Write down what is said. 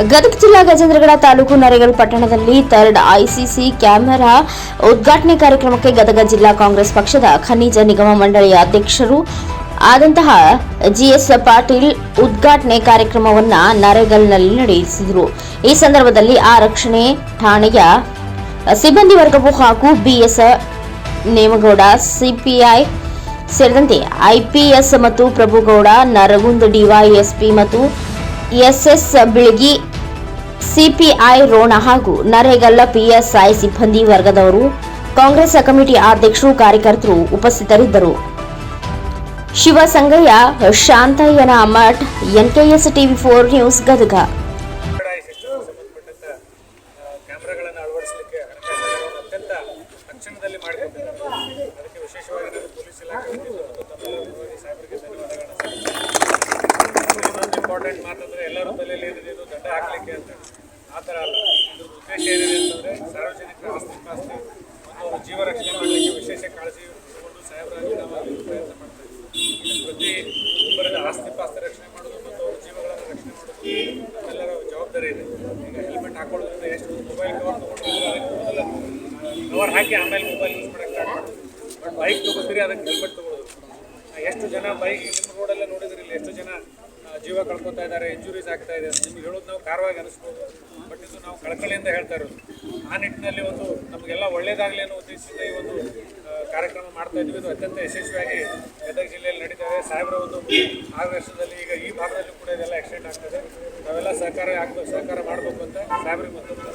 ಗದಗ ಜಿಲ್ಲಾ ಗಜೇಂದ್ರಗಡ ತಾಲೂಕು ನರೇಗಲ್ ಪಟ್ಟಣದಲ್ಲಿ third ICC camera ಉದ್ಘಾಟನೆ ಕಾರ್ಯಕ್ರಮಕ್ಕೆ ಗದಗ ಜಿಲ್ಲಾ ಕಾಂಗ್ರೆಸ್ ಪಕ್ಷದ ಖನಿಜ ನಿಗಮ ಮಂಡಳಿಯ ಅಧ್ಯಕ್ಷರು ಆದಂತಹ ಜಿಎಸ್ ಪಾಟೀಲ್ ಉದ್ಘಾಟನೆ ಕಾರ್ಯಕ್ರಮವನ್ನ ನರೇಗಲ್ನಲ್ಲಿ ನಡೆಸಿದರು. ಈ ಸಂದರ್ಭದಲ್ಲಿ ಆರಕ್ಷಣೆ ಠಾಣೆಯ ಸಿಬ್ಬಂದಿ ವರ್ಗವು ಹಾಗೂ ಬಿಎಸ್ ನೇಮಗೌಡ, ಸಿಪಿಐ ಸೇರಿದಂತೆ ಐಪಿಎಸ್ ಮತ್ತು ಪ್ರಭುಗೌಡ, ನರಗುಂದ್ ಡಿವೈಎಸ್ಪಿ ಮತ್ತು ಎಸ್ಎಸ್ ಬಿಳಗಿ ಸಿಪಿಐ ರೋಣ ಹಾಗೂ ನರೇಗಲ್ಲ ಪಿಎಸ್ಐ ಸಿಬ್ಬಂದಿ ವರ್ಗದವರು ಕಾಂಗ್ರೆಸ್ ಕಮಿಟಿ ಅಧ್ಯಕ್ಷರು ಕಾರ್ಯಕರ್ತರು ಉಪಸ್ಥಿತರಿದ್ದರು. Shivasangayya, Shantayyana Math, NKS TV four news Gadag. ಅತ್ಯಂತ ಅದಕ್ಕೆ ವಿಶೇಷವಾಗಿ ಪೊಲೀಸ್ ಇಲಾಖೆ ಇಂಪಾರ್ಟೆಂಟ್ ಮಾತಂದ್ರೆ ಎಲ್ಲರ ತಲೆಯಲ್ಲಿ ಇದು ದಂಡ ಹಾಕ್ಲಿಕ್ಕೆ ಅಂತ. ಆ ಥರ ಅಲ್ಲ. ಇದ್ರ ಉದ್ದೇಶ ಏನಿದೆ ಅಂತಂದ್ರೆ ಸಾರ್ವಜನಿಕ ಆಸ್ತಿ ಪಾಸ್ತಿ ಅವರು ಜೀವ ರಕ್ಷಣೆ ಮಾಡಲಿಕ್ಕೆ ವಿಶೇಷ ಕಾಳಜಿ ತಗೊಂಡು ಸಾಹೇಬರಾಗಿ ಪ್ರಯತ್ನ ಮಾಡ್ತಾ ಇದ್ದೀವಿ ಪ್ರತಿ ಒಬ್ಬರದ ಆಸ್ತಿ ಪಾಸ್ತಿ ರಕ್ಷಣೆ ಮಾಡೋದು ಮತ್ತು ಅವ್ರ ಜೀವಗಳನ್ನು ರಕ್ಷಣೆ ಮಾಡೋದು ನಮ್ಮೆಲ್ಲರ ಜವಾಬ್ದಾರಿ ಇದೆ. ಈಗ ಹೆಲ್ಮೆಟ್ ಹಾಕೊಳ್ಳೋದ್ರಿಂದ ಎಷ್ಟು ಮೊಬೈಲ್ ಕವರ್ ಮೊದಲು ಕವರ್ ಹಾಕಿ ಆಮೇಲೆ ಮೊಬೈಲ್ ಯೂಸ್ ಮಾಡೋಕ್ಕೆ ಸ್ಟಾರ್ಟ್ ಮಾಡೋದು. ಬಟ್ ಬೈಕ್ ತೊಗೋತೀರಿ, ಅದಕ್ಕೆ ಹೆಲ್ಮೆಟ್ ತೊಗೊಳ್ಳೋದು ಎಷ್ಟು ಜನ ಬೈಕ್ ನಿಮ್ಮ ರೋಡಲ್ಲೇ ನೋಡಿದ್ರಿ, ಇಲ್ಲಿ ಎಷ್ಟು ಜನ ಜೀವ ಕಳ್ಕೊತಾ ಇದ್ದಾರೆ ಇಂಜುರೀಸ್ ಆಗ್ತಾ ಇದೆ ನಿಮ್ಗೆ ಹೇಳೋದು ನಾವು ಕಾರವಾಗಿ ಅನಿಸ್ಬೋದು. ಬಟ್ ಇದು ನಾವು ಕಳಕಳಿಯಿಂದ ಹೇಳ್ತಾ ಇರೋದು. ಆ ನಿಟ್ಟಿನಲ್ಲಿ ಒಂದು ನಮಗೆಲ್ಲ ಒಳ್ಳೇದಾಗಲಿ ಅನ್ನೋ ಉದ್ದೇಶದಿಂದ ಈ ಒಂದು ಕಾರ್ಯಕ್ರಮ ಮಾಡ್ತಾ ಇದ್ವಿ ಇದು ಅತ್ಯಂತ ಯಶಸ್ವಿಯಾಗಿ ಗದಗ ಜಿಲ್ಲೆಯಲ್ಲಿ ನಡೀತಾ ಇದೆ. ಸಾಹೇಬರ ಒಂದು ಆದರ್ಶದಲ್ಲಿ ಈಗ ಈ ಭಾಗದಲ್ಲೂ ಕೂಡ ಇದೆಲ್ಲ ಎಕ್ಸ್ಟೆಂಡ್ ಆಗ್ತದೆ ನಾವೆಲ್ಲ ಸಹಕಾರ ಆಗ್ಬೇಕು ಸಹಕಾರ ಮಾಡಬೇಕು ಅಂತ ಸಾಹೇಬರಿಗೆ ಧನ್ಯವಾದಗಳು